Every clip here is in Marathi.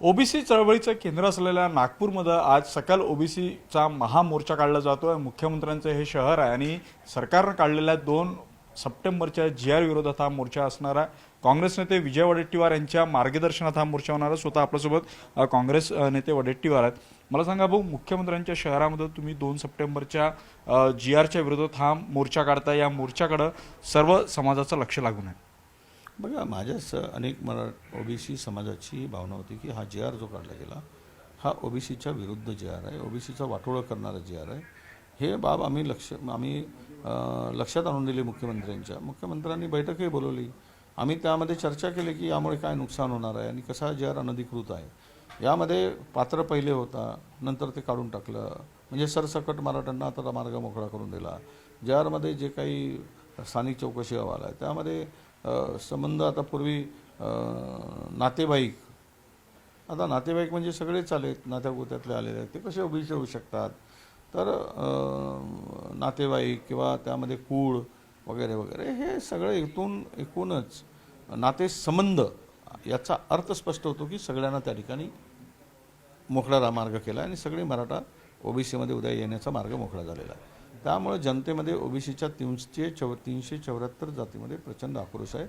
ओबीसी चळवळीचं केंद्र असलेल्या नागपूरमध्ये आज सकल ओबीसीचा महामोर्चा काढला जातो आहे मुख्यमंत्र्यांचं हे शहर आहे आणि सरकारनं काढलेल्या दोन सप्टेंबरच्या जी आर विरोधात हा मोर्चा असणार आहे. काँग्रेस नेते विजय वडेट्टीवार यांच्या मार्गदर्शनात हा मोर्चा होणार आहे. स्वतः आपल्यासोबत काँग्रेस नेते वडेट्टीवार आहेत. मला सांगा भाऊ मुख्यमंत्र्यांच्या शहरामध्ये तुम्ही दोन सप्टेंबरच्या जी आरच्या विरोधात हा मोर्चा काढता या मोर्चाकडं सर्व समाजाचं लक्ष लागून आहे. बघा माझ्याच अनेक मरा ओबीसी समाजाची भावना होती की हा जे आर जो काढला गेला हा ओबीसीच्या विरुद्ध जे आर आहे ओबीसीचा वाटोळं करणारा जे आर आहे हे बाब आम्ही लक्ष आम्ही लक्षात आणून दिली मुख्यमंत्र्यांच्या. मुख्यमंत्र्यांनी बैठकही बोलवली. आम्ही त्यामध्ये चर्चा केली की यामुळे काय नुकसान होणार आहे आणि कसा जे आर अनधिकृत आहे. यामध्ये पात्र पहिले होता नंतर ते काढून टाकलं. म्हणजे सरसकट मराठ्यांना आता मार्ग मोकळा करून दिला. जे आरमध्ये जे काही स्थानिक चौकशी अहवाल आहे. त्यामध्ये संबंध आता पूर्वी नातेवाईक आता नातेवाईक म्हणजे सगळेच आलेत नात्यागोत्यातले आलेले आहेत ते कसे ओबीसी होऊ शकतात? तर नातेवाईक किंवा त्यामध्ये कूळ वगैरे वगैरे हे सगळं इथून एकूणच नातेसंबंध याचा अर्थ स्पष्ट होतो की सगळ्यांना त्या ठिकाणी मोकळा रा- मार्ग केला आणि सगळे मराठा ओबीसीमध्ये उद्या येण्याचा मार्ग मोकळा झालेला आहे. त्यामुळे जनतेमध्ये ओबीसीच्या तीनशे चौ तीनशे चौऱ्याहत्तर जातीमध्ये प्रचंड आक्रोश आहे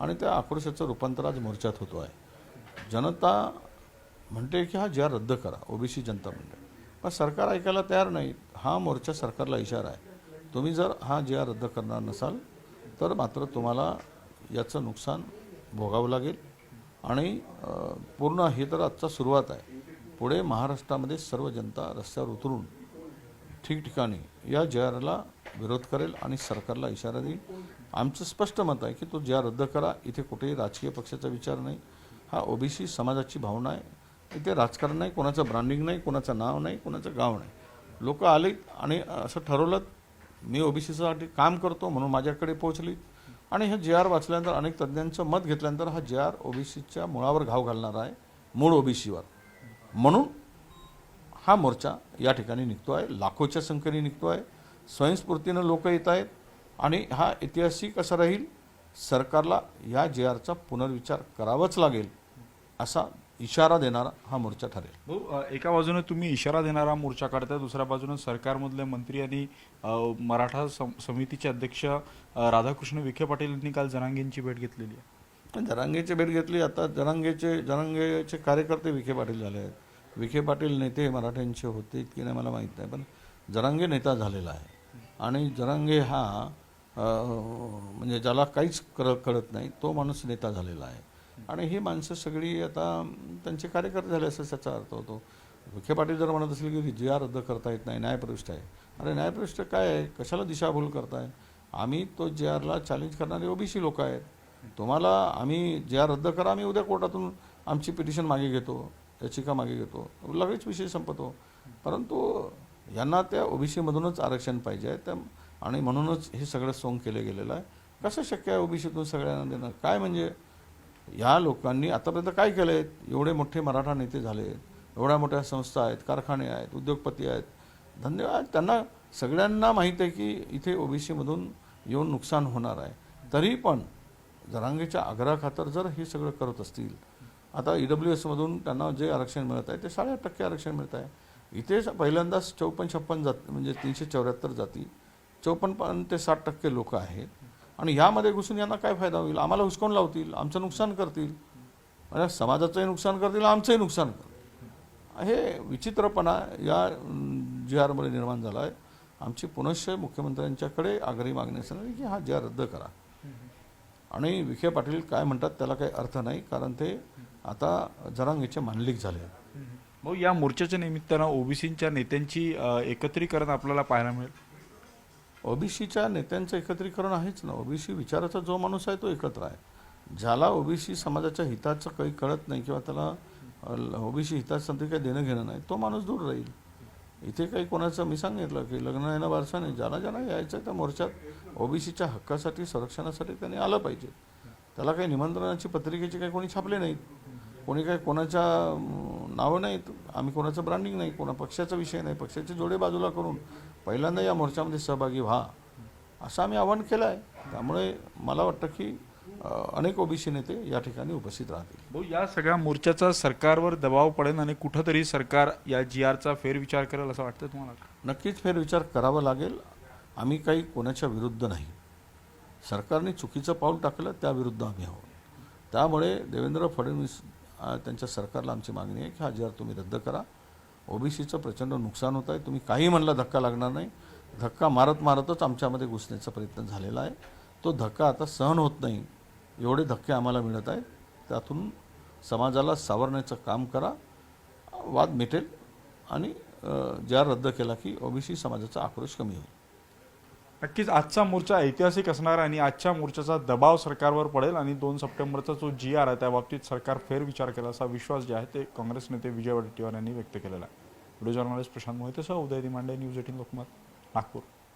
आणि त्या आक्रोशाचं रूपांतर आज मोर्चात होतो आहे. जनता म्हणते की हा ज्या रद्द करा ओबीसी जनता म्हणते. पण सरकार ऐकायला तयार नाही हा मोर्चा सरकारला इशारा आहे. तुम्ही जर हा जे रद्द करणार नसाल तर मात्र तुम्हाला याचं नुकसान भोगावं लागेल आणि पूर्ण हे तर आजचा सुरुवात आहे. पुढे महाराष्ट्रामध्ये सर्व जनता रस्त्यावर उतरून ठिकठिकाणी या जे आरला विरोध करेल आणि सरकारला इशारा देईल. आमचं स्पष्ट मत आहे की तो जे आर रद्द करा. इथे कुठेही राजकीय पक्षाचा विचार नाही. हा ओबीसी समाजाची भावना आहे. इथे राजकारण नाही कोणाचं ब्रँडिंग नाही कोणाचं नाव नाही कोणाचं गाव नाही. लोक आले आणि असं ठरवलं मी ओबीसीसाठी काम करतो म्हणून माझ्याकडे पोहोचली. आणि हे जे आर वाचल्यानंतर अनेक तज्ज्ञांचं मत घेतल्यानंतर हा जे आर ओबीसीच्या मुळावर घाव घालणार आहे. मूळ ओबीसीवर. म्हणून हा मोर्चा या ठिकाणी निघतो आहे. लाखोच्या संख्येने निघतो आहे. स्वयंस्फूर्तीनं लोक येत आहेत आणि हा ऐतिहासिक असा राहील सरकारला या जे आरचा पुनर्विचार करावाच लागेल असा इशारा देणारा हा मोर्चा ठरेल. एका बाजूने तुम्ही इशारा देणारा मोर्चा काढताय दुसऱ्या बाजूने सरकारमधले मंत्री आणि मराठा सम- समितीचे अध्यक्ष राधाकृष्ण विखे पाटील यांनी काल जनांगेंची भेट घेतलेली आहे. जरांगेची भेट घेतली. आता जरांगेचे जरांगेचे कार्यकर्ते विखे पाटील झाले आहेत. विखे पाटील नेते मराठ्यांचे होते की नाही मला माहीत नाही पण जरांगे नेता झालेला आहे. आणि जरांगे हा म्हणजे ज्याला काहीच कर कळत नाही तो माणूस नेता झालेला आहे. आणि ही माणसं सगळी आता त्यांचे कार्यकर्ते झाले असं त्याचा अर्थ होतो. विखे पाटील जर म्हणत असेल की जी आर रद्द करता येत नाही न्यायप्रविष्ट आहे. अरे न्यायप्रविष्ट काय आहे? कशाला दिशाभूल करताय? आम्ही तो जे आरला चॅलेंज करणारे ओबीसी लोक आहेत. तुम्हाला आम्ही जे आर रद्द करा आम्ही उद्या कोर्टातून आमची पिटिशन मागे घेतो. याचिका मागे घेतो. लगेच विषय संपतो. परंतु यांना त्या ओबीसीमधूनच आरक्षण पाहिजे आहे. त्या आणि म्हणूनच हे सगळं सोंग केलं गेलेलं आहे. कसं शक्य आहे ओबीसीतून सगळ्यांना देणं? काय म्हणजे या लोकांनी आतापर्यंत काय केलं आहे? एवढे मोठे मराठा नेते झाले एवढ्या मोठ्या संस्था आहेत कारखाने आहेत उद्योगपती आहेत. धन्यवाद. त्यांना सगळ्यांना माहीत आहे की इथे ओबीसीमधून येऊन नुकसान होणार आहे. तरी पण जरांगेच्या आग्रहाखातर जर हे सगळं करत असतील आता ई डब्ल्यू एसमधून त्यांना जे आरक्षण मिळत आहे ते साडेआठ टक्के आरक्षण मिळत आहे. इथे पहिल्यांदाच चौपन्न छप्पन जात म्हणजे तीनशे चौऱ्याहत्तर जाती चौपन्न ते साठ टक्के लोक आहेत. आणि ह्यामध्ये घुसून यांना काय फायदा होईल? आम्हाला हुसकावून लावतील आमचं नुकसान करतील. म्हणजे समाजाचंही नुकसान करतील आमचंही नुकसान करतील. हे विचित्रपणा या जी आरमध्ये निर्माण झाला आहे आमची पुनश्च मुख्यमंत्र्यांच्याकडे आग्रही मागणी असणार की हा जी आर रद्द करा. आणि विखे पाटील काय म्हणतात त्याला काही अर्थ नाही कारण ते आता जरांगीचे मांडलिक झाले भाऊ या मोर्चाच्या निमित्तानं ओबीसीच्या नेत्यांची एकत्रीकरण आपल्याला पाहायला मिळेल? ओबीसीच्या नेत्यांचं एकत्रीकरण आहेच ना. ओबीसी विचाराचा जो माणूस आहे तो एकत्र आहे. ज्याला ओबीसी समाजाच्या हिताचं काही कळत नाही किंवा त्याला ओबीसी हिताचं काही देणं घेणं नाही तो माणूस दूर राहील. इथे काही कोणाचं मी सांगितलं की लग्न येणं बारसं नाही ज्याला ज्यांना यायचं त्या मोर्चात ओबीसीच्या हक्कासाठी संरक्षणासाठी त्यांनी आलं पाहिजे. त्याला काही निमंत्रणाची पत्रिकेचे काही कोणी छापले नाहीत. कोणी काही कोणाच्या नावं नाहीत. आम्ही कोणाचं ब्रँडिंग नाही कोणा पक्षाचा विषय नाही. पक्षाचे जोडे बाजूला करून पहिल्यांदा या मोर्चामध्ये सहभागी व्हा. असं आम्ही आवाहन केलं आहे त्यामुळे मला वाटतं की अनेक ओबीसी नेते या ठिकाणी उपस्थित राहतील. भाऊ या सगळ्या मोर्चाचा सरकारवर दबाव पडेल आणि कुठंतरी सरकार या जी आरचा फेरविचार करेल असं वाटतं तुम्हाला? नक्कीच फेरविचार करावा लागेल. आम्ही काही कोणाच्या विरुद्ध नाही. सरकारने चुकीचं पाऊल टाकलं त्याविरुद्ध आम्ही आहोत. त्यामुळे देवेंद्र फडणवीस त्यांच्या सरकारला आमची मागणी आहे की हा जी आर तुम्ही रद्द करा. ओबीसीचं प्रचंड नुकसान होत आहे. तुम्ही काही म्हणला धक्का लागणार नाही. धक्का मारत मारतच आमच्यामध्ये घुसण्याचा प्रयत्न झालेला आहे. तो धक्का आता सहन होत नाही. एवढे धक्के आम्हाला मिळत आहेत. त्यातून समाजाला सावरण्याचं काम करा. वाद मिटेल आणि ज्या रद्द केला की ओबीसी समाजाचा आक्रोश कमी होईल. नक्कीच आजचा मोर्चा ऐतिहासिक असणार आणि आजच्या मोर्चाचा दबाव सरकारवर पडेल आणि दोन सप्टेंबरचा जो जी आर आहे त्या बाबतीत सरकार फेरविचार केला असा विश्वास जे आहे ते काँग्रेस नेते विजय वडेट्टीवार यांनी व्यक्त केलेला आहे. व्हिडिओ जर्नलिस्ट प्रशांत मोहितेसह उदय दिमांडे न्यूज एटीन लोकमत नागपूर.